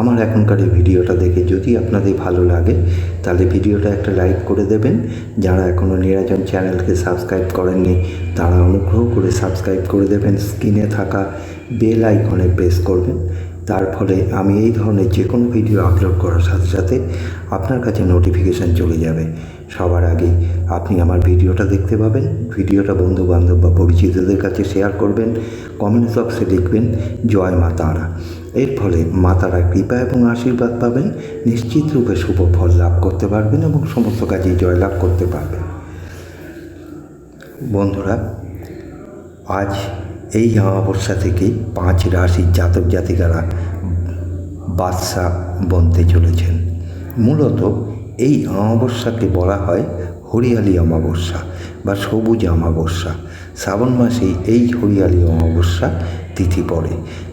আমার এখনকার এই ভিডিওটা দেখে যদি আপনাদের ভালো লাগে, তাহলে ভিডিওটা একটা লাইক করে দেবেন। যারা এখনও নিরাজন চ্যানেলকে সাবস্ক্রাইব করেননি, তারা অনুগ্রহ করে সাবস্ক্রাইব করে দেবেন। স্ক্রিনে থাকা বেল আইকনে প্রেস করবেন। তার ফলে আমি এই ধরনের যে কোনো ভিডিও আপলোড করার সাথে সাথে আপনার কাছে নোটিফিকেশান চলে যাবে। সবার আগে আপনি আমার ভিডিওটা দেখতে পাবেন। ভিডিওটা বন্ধু বান্ধব বা পরিচিতদের কাছে শেয়ার করবেন। কমেন্ট বক্সে লিখবেন, জয় মা তারা। এর ফলে মা তারা কৃপা এবং আশীর্বাদ পাবেন, নিশ্চিত রূপে শুভ ফল লাভ করতে পারবেন এবং সমস্ত কাজে জয়লাভ করতে পারবেন। বন্ধুরা, আজ এই অমাবস্যা থেকে পাঁচ রাশির জাতক জাতিকারা বাদশা বনতে চলেছেন। মূলত এই অমাবস্যাকে বলা হয় হরিয়ালি অমাবস্যা। বা সবুজ অমাবস্যা। শ্রাবণ মাসে এই হরিয়ালি অমাবস্যা তিথি পড়ে,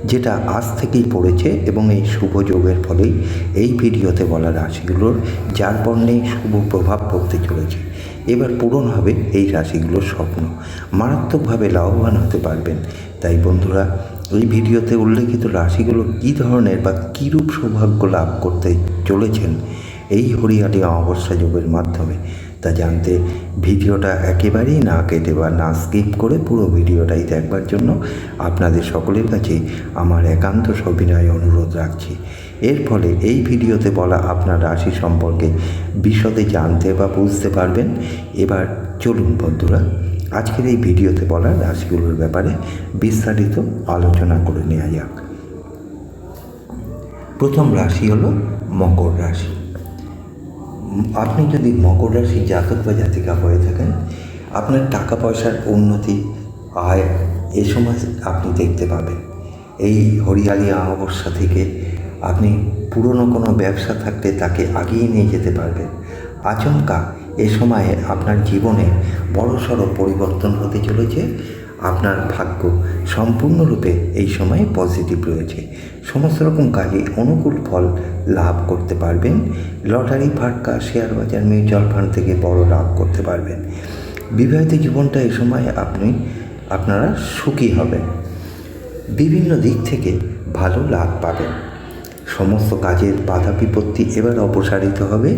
যেটা আজ থেকেই পড়েছে এবং এই শুভ যোগের ফলেই এই ভিডিওতে বলা রাশিগুলোর যার বর্ণে শুভ প্রভাব পড়তে চলেছে। এবার পূরণ হবে এই রাশিগুলোর স্বপ্ন। মারাত্মকভাবে লাভবান হতে পারবেন। তাই বন্ধুরা, এই ভিডিওতে উল্লেখিত রাশিগুলো কী ধরনের বা কীরূপ সৌভাগ্য লাভ করতে চলেছেন এই হরিয়ালি অমাবস্যা যোগের মাধ্যমে? তা জানতে। ভিডিওটা একেবারেই না কেটে বা না স্কিপ করে পুরো ভিডিওটাই দেখবার জন্য আপনাদের সকলের কাছে আমার একান্ত সবিনয় অনুরোধ রাখছি। এর ফলে এই ভিডিওতে বলা আপনার রাশি সম্পর্কে বিশদে জানতে বা বুঝতে পারবেন। এবার চলুন বন্ধুরা, আজকের এই ভিডিওতে বলা রাশিগুলোর ব্যাপারে বিস্তারিত আলোচনা করে নেওয়া যাক। প্রথম রাশি হলো মকর রাশি। আপনি যদি মকর রাশি জাতক বা জাতিকা হয়ে থাকেন, আপনার টাকা পয়সার উন্নতি, আয় এ সময় আপনি দেখতে পাবেন। এই হরিয়ালি অমাবস্যা থেকে আপনি পুরনো কোনো ব্যবসা থাকলে তাকে আগিয়ে নিয়ে যেতে পারবেন। আচমকা এ সময়ে আপনার জীবনে বড়সড় পরিবর্তন হতে চলেছে। আপনার ভাগ্য সম্পূর্ণরূপে এই সময়ে পজিটিভ রয়েছে। সমস্ত রকম কাজে অনুকূল ফল লাভ করতে পারবেন। লটারি, ফাটকা, শেয়ার বাজার, মিউচুয়াল ফান্ড থেকে বড় লাভ করতে পারবেন। বিবাহিত জীবনটা এই সময় আপনি, আপনারা সুখী হবেন। বিভিন্ন দিক থেকে ভালো লাভ পাবেন। সমস্ত কাজের বাধা বিপত্তি এবার অপসারিত হবে।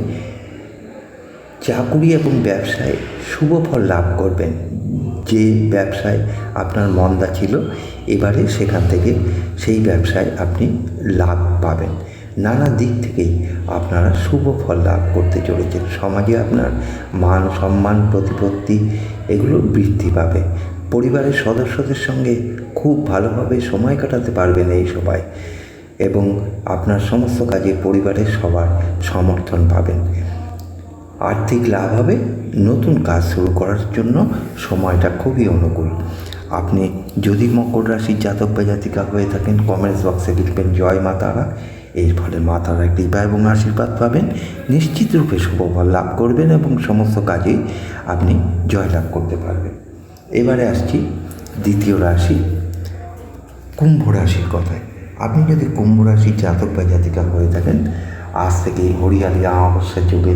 চাকুরি এবং ব্যবসায় শুভ ফল লাভ করবেন। যে ব্যবসায় আপনার মন্দা ছিল, এবারে সেখান থেকে সেই ব্যবসায় আপনি লাভ পাবেন। নানা দিক থেকেই আপনারা শুভ ফল লাভ করতে চলেছেন। সমাজে আপনার মান সম্মান, প্রতিপত্তি এগুলো বৃদ্ধি পাবে। পরিবারের সদস্যদের সঙ্গে খুব ভালোভাবে সময় কাটাতে পারবেন এই সবাই এবং আপনার সমস্ত কাজে পরিবারের সবার সমর্থন পাবেন। আর্থিক লাভ হবে, নতুন কাজ শুরু করার জন্য সময়টা খুবই অনুকূল। আপনি যদি মকর রাশির জাতক বা জাতিকা হয়ে থাকেন কমেন্টস বক্সে লিখবেন, জয় মা তারা। এর ফলে মা তারা কৃপা এবং আশীর্বাদ পাবেন। নিশ্চিত রূপে শুভফল লাভ করবেন এবং সমস্ত কাজেই আপনি জয়লাভ করতে পারবেন। এবারে আসছি দ্বিতীয় রাশি, কুম্ভ রাশির কথায়। আপনি যদি কুম্ভ রাশির জাতক বা জাতিকা হয়ে থাকেন, আজ থেকে হরিয়ালি অমাবস্যার যুগে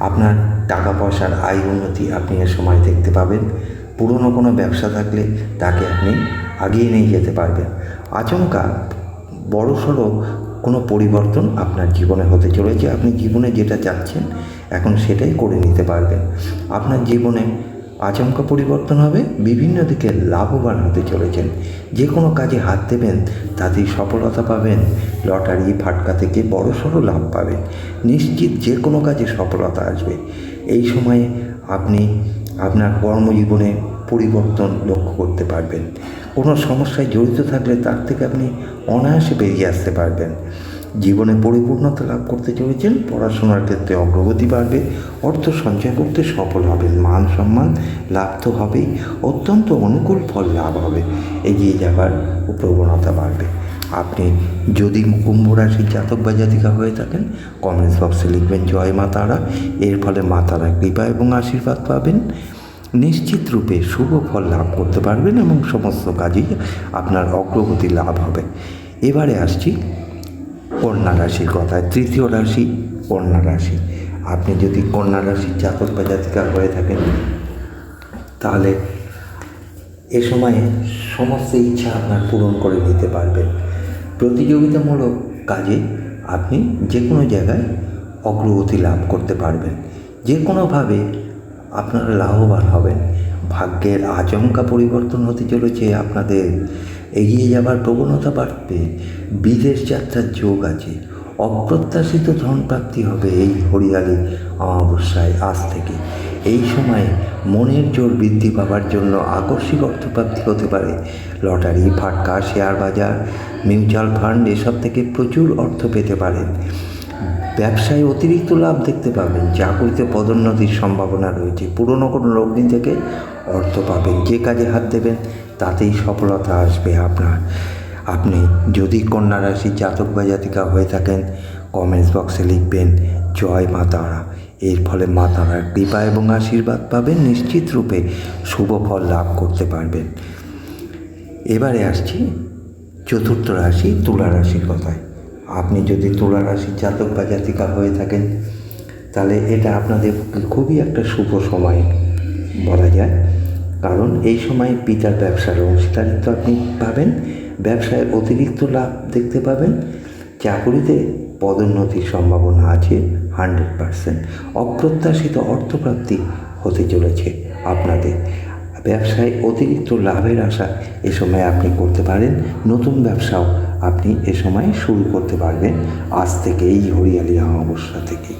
আপনার টাকা পয়সার আয় উন্নতি আপনি এ সময় দেখতে পাবেন। পুরনো কোনো ব্যবসা থাকলে তাকে আপনি আগিয়ে নিয়ে যেতে পারবেন। আচমকা বড়সড় কোনো পরিবর্তন আপনার জীবনে হতে চলেছে। আপনি জীবনে যেটা চাচ্ছেন এখন সেটাই করে নিতে পারবেন। আপনার জীবনে আচমকা পরিবর্তন হবে, বিভিন্ন দিকে লাভবান হতে চলেছেন। যে কোনো কাজে হাত দেবেন, তাতেই সফলতা পাবেন। লটারি ফাটকা থেকে বড়সড় লাভ পাবেন। নিশ্চিত যে কোনো কাজে সফলতা আসবে। এই সময়ে আপনি আপনার কর্মজীবনে পরিবর্তন লক্ষ্য করতে পারবেন। কোনো সমস্যায় জড়িত থাকলে তার থেকে আপনি অনায়াসে বেরিয়ে আসতে পারবেন। জীবনে পরিপূর্ণতা লাভ করতে চলেছেন, পড়াশোনার ক্ষেত্রে অগ্রগতি বাড়বে, অর্থ সঞ্চয় করতে সফল হবেন, মান সম্মান লাভ তো হবেই, অত্যন্ত অনুকূল ফল লাভ হবে, এগিয়ে যাবার প্রবণতা বাড়বে। আপনি যদি কুম্ভ রাশির জাতক বা জাতিকা হয়ে থাকেন কমেন্টস বক্সে লিখবেন, জয় মা তারা। এর ফলে মা তারা কৃপা এবং আশীর্বাদ পাবেন। নিশ্চিত রূপে শুভ ফল লাভ করতে পারবেন এবং সমস্ত কাজেই আপনার অগ্রগতি লাভ হবে। এবারে আসছি কন্যা রাশির কথায়, তৃতীয় রাশি কন্যা রাশি। আপনি যদি কন্যা রাশির জাতক বা জাতিকা হয়ে থাকেন, তাহলে এ সময়ে সমস্ত ইচ্ছা আপনার পূরণ করে নিতে পারবেন। প্রতিযোগিতামূলক কাজে আপনি যে কোনো জায়গায় অগ্রগতি লাভ করতে পারবেন। যে কোনোভাবে আপনারা লাভবান হবেন। ভাগ্যের আচমকা পরিবর্তন হতে চলেছে আপনাদের। এগিয়ে যাবার প্রবণতা বাড়বে বিদেশ যাত্রার যোগ আছে। অপ্রত্যাশিত ধন প্রাপ্তি হবে এই হরিয়ালি অমাবস্যায় আজ থেকে। এই সময়ে মনের জোর বৃদ্ধি পাওয়ার জন্য আকস্মিক অর্থপ্রাপ্তি হতে পারে। লটারি, ফাটকা, শেয়ার বাজার, মিউচুয়াল ফান্ড এসব থেকে প্রচুর অর্থ পেতে পারেন। ব্যবসায় অতিরিক্ত লাভ দেখতে পাবেন। চাকরিতে পদোন্নতির সম্ভাবনা রয়েছে। পুরনো কোনো লগ্নি থেকে অর্থ পাবেন। যে কাজে হাত দেবেন, তাতেই সফলতা আসবে আপনার। আপনি যদি কন্যা রাশি জাতক বা জাতিকা হয়ে থাকেন কমেন্টস বক্সে লিখবেন, জয় মা তারা। এর ফলে মা তারার কৃপা এবং আশীর্বাদ পাবেন। নিশ্চিত রূপে শুভ ফল লাভ করতে পারবেন। এবারে আসছি চতুর্থ রাশি, তুলা রাশির কথায়। আপনি যদি তুলা রাশির জাতক বা জাতিকা হয়ে থাকেন, তাহলে এটা আপনাদের খুবই একটা শুভ সময় বলা যায়। কারণ এই সময় পিতার ব্যবসার অংশীদারিত্ব আপনি পাবেন, ব্যবসায় অতিরিক্ত লাভ দেখতে পাবেন, চাকুরিতে পদোন্নতির সম্ভাবনা আছে হান্ড্রেড পারসেন্ট। অপ্রত্যাশিত অর্থপ্রাপ্তি হতে চলেছে আপনাদের। ব্যবসায় অতিরিক্ত লাভের আশা এ সময় আপনি করতে পারেন। নতুন ব্যবসাও আপনি এ সময় শুরু করতে পারবেন। আজ থেকে এই হরিয়ালি অমাবস্যা থেকে।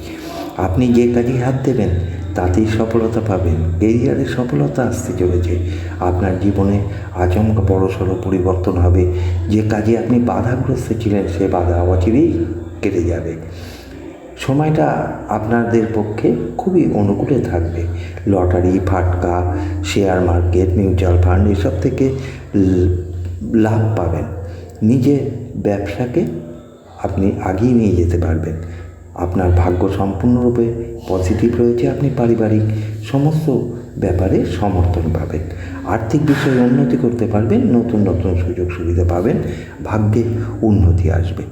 আপনি যে কাজে হাত দেবেন, তাতেই সফলতা পাবেন। কেরিয়ারে সফলতা আসতে চলেছে। আপনার জীবনে আচমকা বড়সড় পরিবর্তন হবে। যে কাজে আপনি বাধাগ্রস্ত ছিলেন, সে বাধা অচিরেই কেটে যাবে। সময়টা আপনাদের পক্ষে খুবই অনুকূলে থাকবে। লটারি, ফাটকা, শেয়ার মার্কেট, মিউচুয়াল ফান্ড এসব থেকে লাভ পাবেন। নিজের ব্যবসাকে আপনি আগিয়ে নিয়ে যেতে পারবেন। আপনার ভাগ্য সম্পূর্ণরূপে পজিটিভ রয়েছে, আপনি পারিবারিক সমস্ত ব্যাপারে সমর্থন পাবেন। আর্থিক বিষয়ে উন্নতি করতে পারবেন, নতুন নতুন সুযোগ সুবিধা পাবেন, ভাগ্যে উন্নতি আসবে।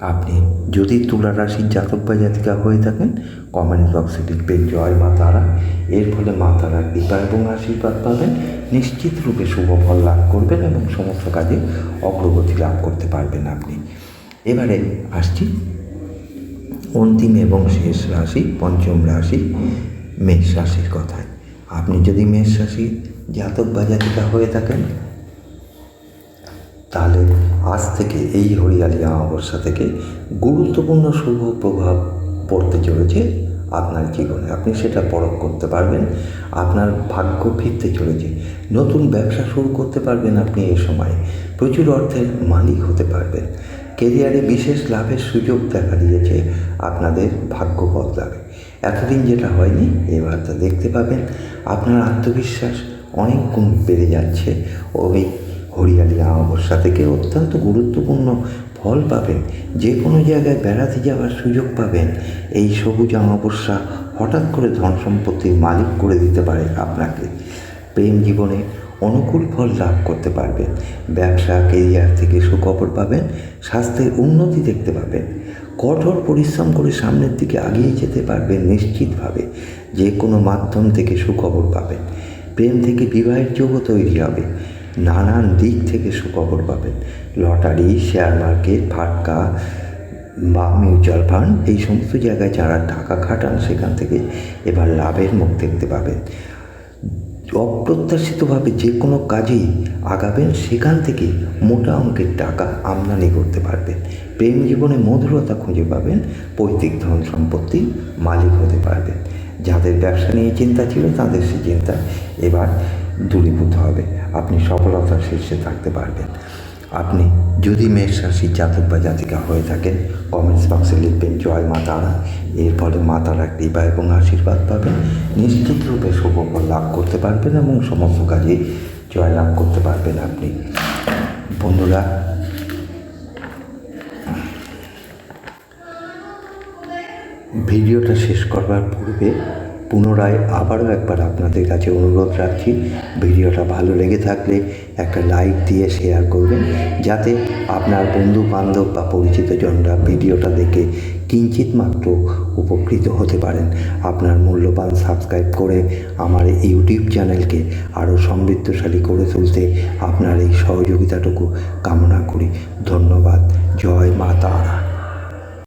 আপনি যদি তুলা রাশির জাতক বা জাতিকা হয়ে থাকেন কমেন্ট বক্সে লিখবেন, জয় মা তারা। এর ফলে মা তারার কৃপা এবং আশীর্বাদ পাবেন। নিশ্চিত রূপে শুভ ফল লাভ করবেন এবং সমস্ত কাজে অগ্রগতি লাভ করতে পারবেন আপনি। এবারে আসছি অন্তিম এবং শেষ রাশি, পঞ্চম রাশি, মেষ রাশির কথায়। আপনি যদি মেষ রাশি জাতক বা জাতিকা হয়ে থাকেন, তাহলে আজ থেকে এই হরিয়ালি অমাবস্যা থেকে গুরুত্বপূর্ণ শুভ প্রভাব পড়তে চলেছে আপনার জীবনে। আপনি সেটা পরখ করতে পারবেন, আপনার ভাগ্য ফিরতে চলেছে। নতুন ব্যবসা শুরু করতে পারবেন আপনি এ সময়। প্রচুর অর্থের মালিক হতে পারবেন। কেরিয়ারে বিশেষ লাভের সুযোগ দেখা দিয়েছে আপনাদের ভাগ্য বদলাবে। এতদিন যেটা হয়নি এবার তা দেখতে পাবেন। আপনার আত্মবিশ্বাস অনেক গুণ বেড়ে যাচ্ছে। ওই হরিয়ালি অমাবস্যা থেকে অত্যন্ত গুরুত্বপূর্ণ ফল পাবেন। যে কোনো জায়গায় বেড়াতে যাওয়ার সুযোগ পাবেন। এই সবুজ অমাবস্যা হঠাৎ করে ধন সম্পত্তির মালিক করে দিতে পারে আপনাকে। প্রেম জীবনে অনুকূল ফল লাভ করতে পারবেন। ব্যবসা কেরিয়ার থেকে সুখবর পাবেন, স্বাস্থ্যের উন্নতি দেখতে পাবেন। কঠোর পরিশ্রম করে সামনের দিকে এগিয়ে যেতে পারবেন নিশ্চিতভাবে। যে কোনো মাধ্যম থেকে সুখবর পাবেন। প্রেম থেকে বিবাহের যোগও তৈরি হবে। নানান দিক থেকে সুখবর পাবেন। লটারি শেয়ার মার্কেট ফাটকা, বা মিউচুয়াল ফান্ড এই সমস্ত জায়গায় যারা টাকা খাটান সেখান থেকে এবার লাভের মুখ দেখতে পাবেন। অপ্রত্যাশিতভাবে যে কোনো কাজেই আগাবেন, সেখান থেকে মোটা অঙ্কের টাকা আমদানি করতে পারবেন। প্রেম জীবনে মধুরতা খুঁজে পাবেন, পৈতৃক ধন সম্পত্তি মালিক হতে পারবেন। যাদের ব্যবসা নিয়ে চিন্তা ছিল, তাদের সে চিন্তা এবার দূরীভূত হবে। আপনি সফলতার শীর্ষে থাকতে পারবেন। আপনি যদি মেষ রাশির জাতক বা জাতিকা হয়ে থাকেন কমেন্টস বক্সে লিখবেন, জয় মা তারা। এর ফলে মা তারার কৃপা এবং আশীর্বাদ পাবেন। নিশ্চিত রূপে শুভ লাভ করতে পারবেন এবং সমস্ত কাজে জয় লাভ করতে পারবেন আপনি। বন্ধুরা, ভিডিওটা শেষ করবার পূর্বে পুনরায় আবারও একবার আপনাদের কাছে অনুরোধ রাখছি, ভিডিওটা ভালো লেগে থাকলে একটা লাইক দিয়ে শেয়ার করবেন, যাতে আপনার বন্ধু বান্ধব বা পরিচিতজনরা ভিডিওটা দেখে কিঞ্চিত মাত্র উপকৃত হতে পারেন। আপনার মূল্যবান সাবস্ক্রাইব করে আমার ইউটিউব চ্যানেলকে আরও সমৃদ্ধশালী করে তুলতে আপনার এই সহযোগিতাটুকু কামনা করি। ধন্যবাদ। জয় মা তারা।